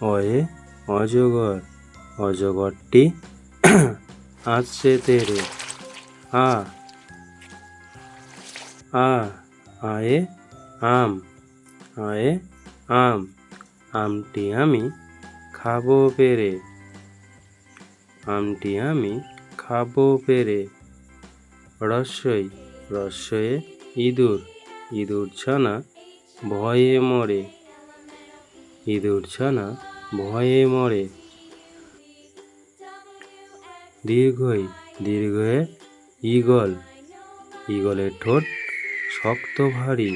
অয়ে অজগর, অজগরটি আসছে তেরে। আ আ, আয়ে আম আয়ে আম, আমটি আমি খাব পেরে। আমটি আমি খাব পেরে। রস্যই রস্যয়ে ইঁদুর ইঁদুর ছানা ভয়ে মরে। ইঁদুর ছানা ভয়ে মরে। দীর্ঘই দীর্ঘয়ে ঈগল ঈগলের ঠোঁট শক্ত ভারী।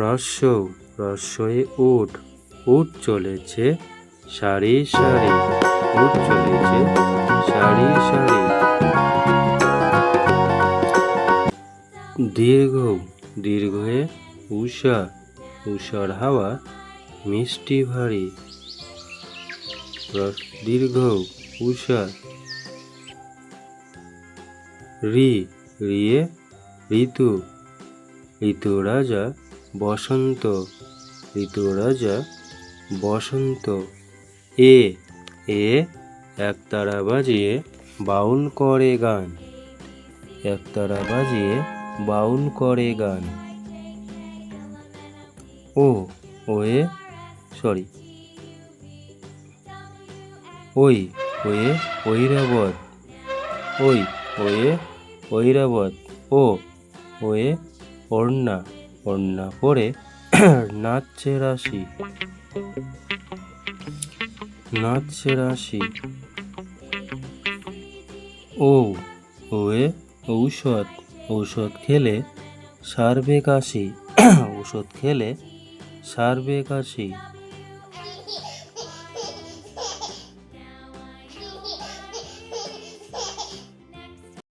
রস্য রস্যয়ে উঠ উট চলেছে সারি সারি, উঠ চলেছে সারি সারি। দীর্ঘ দীর্ঘয়ে উষা উষার হাওয়া, মিষ্টি ভারী। দীর্ঘ উষা রি, রিয়ে ঋতু। ঋতু রাজা, বসন্ত। ঋতু রাজা, বসন্ত। এ এ, একতারা বাজিয়ে বাউল করে গান। একতারা বাজিয়ে বাউল করে গান। ও, ওয়ে সরি ওই, ওয়ে, ঐরাবত। ওই, ওয়ে, ঐরাবত। ও, ওয়ে ওড়না ওড়না পরে নাচছে রাশি। নাচছে রাশি। ও, ওয়ে, ঔষধ। ঔষধ খেলে সারবে কাশি ঔষধ খেলে সারবে কাশি।